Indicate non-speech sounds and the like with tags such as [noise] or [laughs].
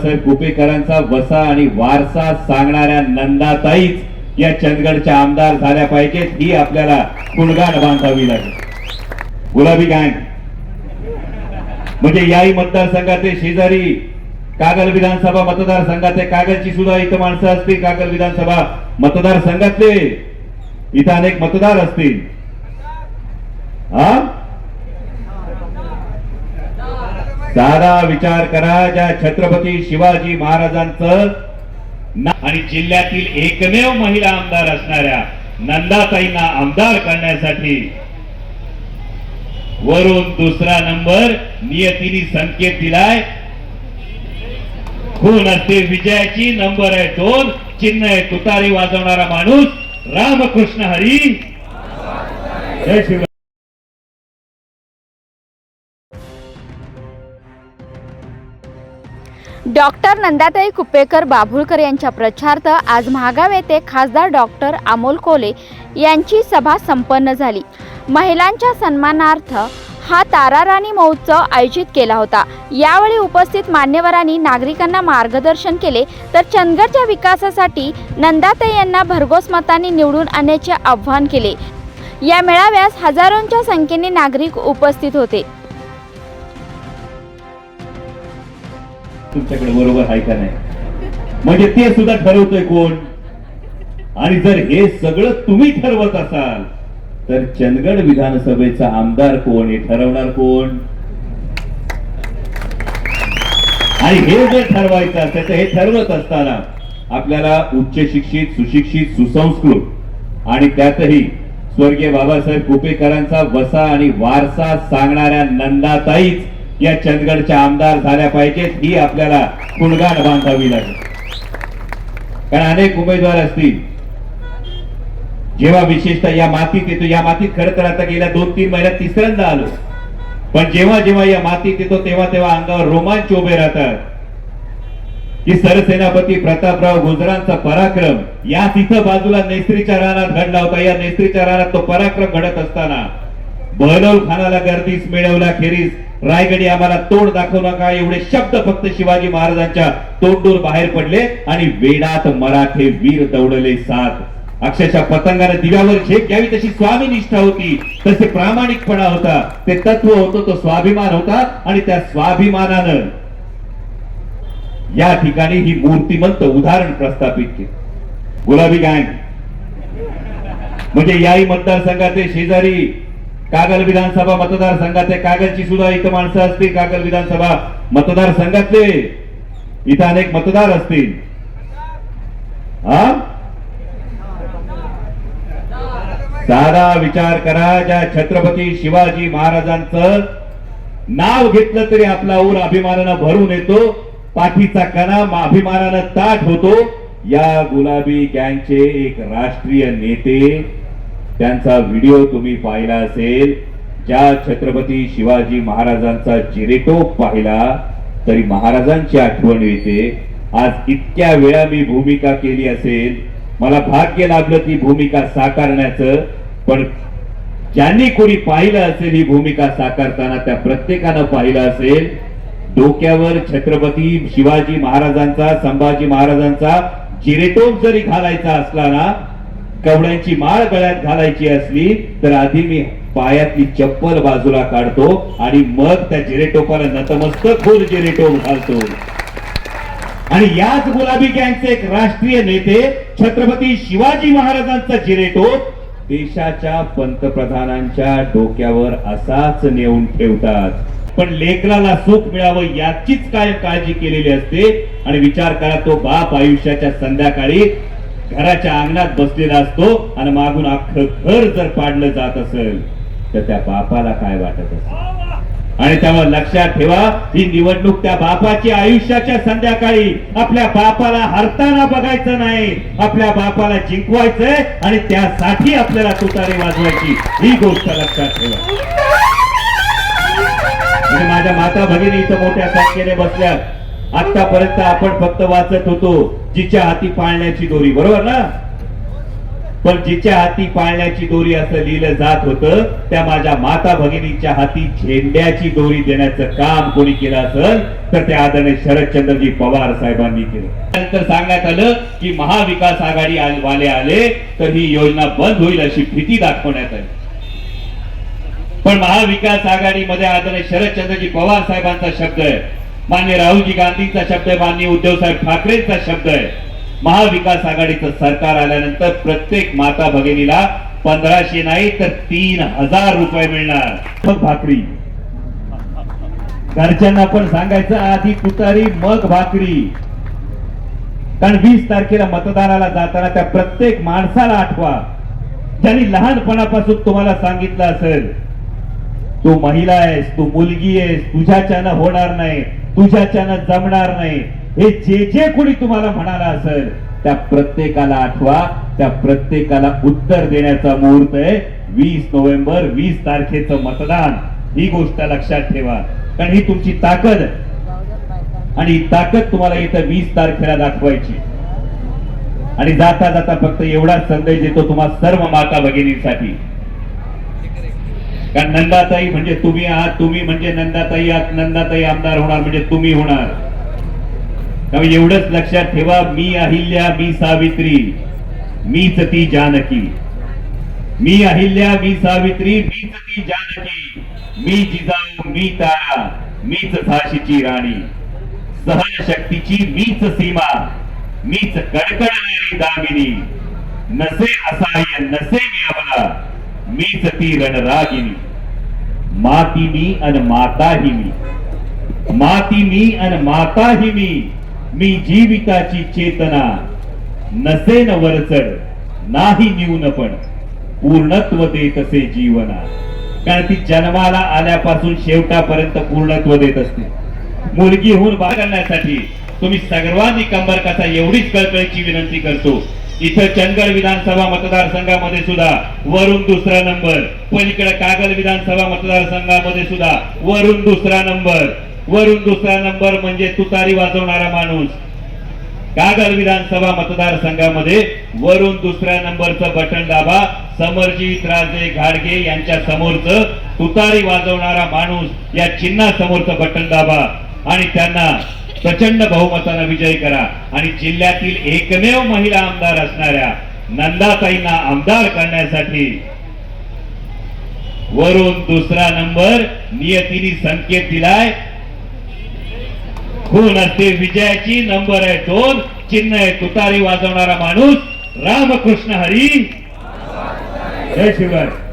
साहेब कुपेकरांचा वसा आणि वारसा सांगणाऱ्या नंदाताईच या चंदगडच्या आमदार झाल्या पाहिजेत. ही आपल्याला कुणगाण बांधावी लागेल. गुलाबी गँग म्हणजे याही मतदारसंघाचे शेजारी कागल विधानसभा मतदारसंघाचे कागलची सुद्धा इथं माणसं असतील कागल विधानसभा मतदारसंघातले. इथं अनेक मतदार असतील. हा साधा विचार करा ज्या छत्रपती शिवाजी महाराजांचं आणि जिल्ह्यातील एकमेव महिला आमदार असणाऱ्या नंदाताईंना आमदार करण्यासाठी वरून दुसरा नंबर नियतीने संकेत दिलाय. खून असते विजयाची नंबर आहे दोन चिन्ह आहे तुतारी वाजवणारा माणूस. रामकृष्ण हरी. जय शिवराय डॉक्टर नंदाताई कुपेकर बाभुळकर यांच्या प्रचार्थ आज महागाव येथे खासदार डॉक्टर अमोल कोले यांची सभा संपन्न झाली. महिलांच्या सन्मानार्थ हा ताराराणी महोत्सव आयोजित केला होता. यावेळी उपस्थित मान्यवरांनी नागरिकांना मार्गदर्शन केले. तर चंदगडच्या विकासासाठी नंदाताई यांना भरघोस मतांनी निवडून आणण्याचे आव्हान केले. या मेळाव्यास हजारोंच्या संख्येने नागरिक उपस्थित होते. तुमच्याकडे बरोबर आहे का नाही? म्हणजे ते सुद्धा ठरवतोय कोण? आणि जर हे सगळं तुम्ही ठरवत असाल तर चंदगड विधानसभेचा आमदार कोण? हे ठरवणार कोण? आणि हे जर ठरवायचं असेल तर हे ठरवत असताना आपल्याला उच्च शिक्षित सुशिक्षित सुसंस्कृत आणि त्यातही स्वर्गीय बाबासाहेब कुपेकरांचा वसा आणि वारसा सांगणाऱ्या नंदाताईच या चंदगडच्या आमदार झाल्या पाहिजेत ही आपल्याला कुणगाड बांधावी लागेल. कारण अनेक उमेदवार असतील. जेव्हा विशेषतः या मातीत येतो या मातीत खरं तर आता गेल्या दोन तीन महिन्यात तिसऱ्यांदा आलो. पण जेव्हा जेव्हा या मातीत येतो तेव्हा तेव्हा अंगावर रोमांच उभे राहतात. की सरसेनापती प्रतापराव गुजरांचा पराक्रम या तिथं बाजूला नेस्त्रीच्या रानात घडला होता. या नेस्त्रीच्या रानात तो पराक्रम घडत असताना बहलौल खानाला गर्दीस मिळवला खेरीज रायगडी आम्हाला तोड दाखवू नका. एवढे शब्द फक्त शिवाजी महाराजांच्या तोंडूर बाहेर पडले आणि वेडात मराठे वीर दौडले साथ अक्षरशः पतंगाने दिव्यावर झेप घ्यावी तशी स्वामी निष्ठा होती. तसे प्रामाणिकपणा होता. ते तत्व होतं तो स्वाभिमान होता आणि त्या स्वाभिमानानं या ठिकाणी ही मूर्तिमंत उदाहरण प्रस्थापित केले. गुलाबी गँग म्हणजे याही मतदारसंघाचे शेजारी कागल विधानसभा मतदारसंघाचे कागलची सुद्धा इथं माणसं असतील कागल विधानसभा मतदारसंघातले. इथं अनेक मतदार असतील. हा? साधा विचार करा ज्या छत्रपती शिवाजी महाराजांचं नाव घेतलं तरी आपला ऊर अभिमानानं भरून येतो पाठीचा कणा अभिमानानं ताट होतो. या गुलाबी गँगचे एक राष्ट्रीय नेते त्यांचा व्हिडिओ तुम्ही पाहिला असेल ज्या छत्रपती शिवाजी महाराजांचा जिरेटोप पाहिला तरी महाराजांची आठवण येते. आज इतक्या वेळा मी भूमिका केली असेल. मला भाग्य लाभलं ती भूमिका साकारण्याचं पण ज्यांनी कोणी पाहिलं असेल ही भूमिका साकारताना त्या प्रत्येकानं पाहिलं असेल. डोक्यावर छत्रपती शिवाजी महाराजांचा संभाजी महाराजांचा जिरेटोप जरी घालायचा असला ना कवड्यांची माळ गळ्यात घालायची असली तर आधी मी पायातली चप्पल बाजूला काढतो आणि मग त्या जिरेटोपाला नतमस्तक होऊन जिरेटोप घालतो. आणि याच गुलाबी गँगचे एक राष्ट्रीय नेते छत्रपती शिवाजी महाराजांचा जिरेटोप देशाच्या पंतप्रधानांच्या डोक्यावर असाच नेऊन ठेवतात. पण लेकराला सुख मिळावं याचीच काय काळजी केलेली असते? आणि विचार करा तो बाप आयुष्याच्या संध्याकाळी घराच्या अंगणात बसलेला असतो आणि मागून अख्खं घर जर पाडलं जात असेल तर त्या बापाला काय वाटत असेल? आणि त्यामुळे लक्षात ठेवा ही निवडणूक त्या बापाची आयुष्याच्या संध्याकाळी. आपल्या बापाला हरताना बघायचं नाही. आपल्या बापाला जिंकवायचंय आणि त्यासाठी आपल्याला तुतारी वाजवायची. ही गोष्ट लक्षात ठेवा. [laughs] म्हणजे माझ्या माता भगिनी इथं मोठ्या संख्येने बसल्या आतापर्यंत आपण फक्त वाचत होतो जिच्या हाती पाळण्याची दोरी बरोबर ना? पण जिच्या हाती पाळण्याची दोरी असं लिहिलं जात होतं त्या माझ्या माता भगिनीच्या हाती झेंड्याची दोरी देण्याचं काम कोणी केलं असेल तर ते आदरणीय शरदचंद्रजी पवार साहेबांनी केलं. त्यानंतर सांगण्यात आलं की महाविकास आघाडी वाले आले तर ही योजना बंद होईल अशी भीती दाखवण्यात आली. पण महाविकास आघाडीमध्ये आदरणीय शरदचंद्रजी पवार साहेबांचा शब्द आहे मान्य राहुलजी गांधींचा शब्द आहे मान्य उद्धवसाहेब ठाकरेंचा शब्द आहे. महाविकास आघाडीचं सरकार आल्यानंतर प्रत्येक माता भगिनीला पंधराशे नाही तर तीन हजार रुपये मिळणार. मग भाकरी. घरच्यांना पण सांगायचं आधी तुतारी मग भाकरी. कारण वीस तारखेला मतदानाला जाताना त्या प्रत्येक माणसाला आठवा. ज्यांनी लहानपणापासून तुम्हाला सांगितलं असेल तू महिला आहेस तू मुलगी आहेस तुझ्याच्यानं होणार नाही. तुझ्याच्यानं जमणार नाही. हे जे जे कोणी तुम्हाला म्हणाला असेल त्या प्रत्येकाला आठवा त्या प्रत्येकाला उत्तर देण्याचा मुहूर्त आहे. वीस नोव्हेंबर वीस तारखेचं मतदान. ही गोष्ट लक्षात ठेवा. कारण ही तुमची ताकद. आणि ताकद तुम्हाला इथं वीस तारखेला दाखवायची. आणि जाता जाता फक्त एवढाच संदेश देतो तुम्हा सर्व माता भगिनींसाठी कारण नंदाताई म्हणजे तुम्ही आहात तुम्ही म्हणजे नंदाताई आहात नंदाताई आमदार होणार म्हणजे तुम्ही होणार. त्यामुळे एवढंच लक्षात ठेवा मी अहिल्या मी सावित्री मीच ती जानकी. मी अहिल्या मी सावित्री मीच ती जानकी. मी जिजाऊ मी तारा मीच झाशीची राणी. सहन शक्तीची मीच सीमा मीच कडकडणारी दामिनी. नसे असाह्य नसे मी आपला. मीच ती रणरागिनी माती मी अन माताही मी माती मी अन माताही मी मी जीविताची चेतना। नसेन वरचड नाही न्यून पण। पूर्णत्व देत असे जीवना। कारण ती जन्माला आल्यापासून शेवटापर्यंत पूर्णत्व देत असते। मुलगी होऊन बाळ करण्यासाठी तुम्ही सर्वांनी कंबर कसा एवढीच कळकळीची विनंती करतो। इथं चंदगड विधानसभा मतदारसंघामध्ये सुद्धा वरून दुसरा नंबर. पलीकडे कागल विधानसभा मतदारसंघामध्ये सुद्धा वरून दुसरा नंबर. वरून दुसरा नंबर म्हणजे तुतारी वाजवणारा माणूस. कागल विधानसभा मतदारसंघामध्ये वरून दुसऱ्या नंबरचं बटन दाबा. समरजीत राजे घाडगे यांच्या समोरचं तुतारी वाजवणारा माणूस या चिन्हा समोरचं बटन दाबा. आणि त्यांना प्रचंड बहुमतानं विजय करा. आणि जिल्ह्यातील एकमेव महिला आमदार असणाऱ्या नंदाताईंना आमदार करण्यासाठी वरून दुसरा नंबर नियतीने संकेत दिलाय. खून असते विजयाची नंबर आहे दोन चिन्ह आहे तुतारी वाजवणारा माणूस. रामकृष्ण हरी. जय शिवराय.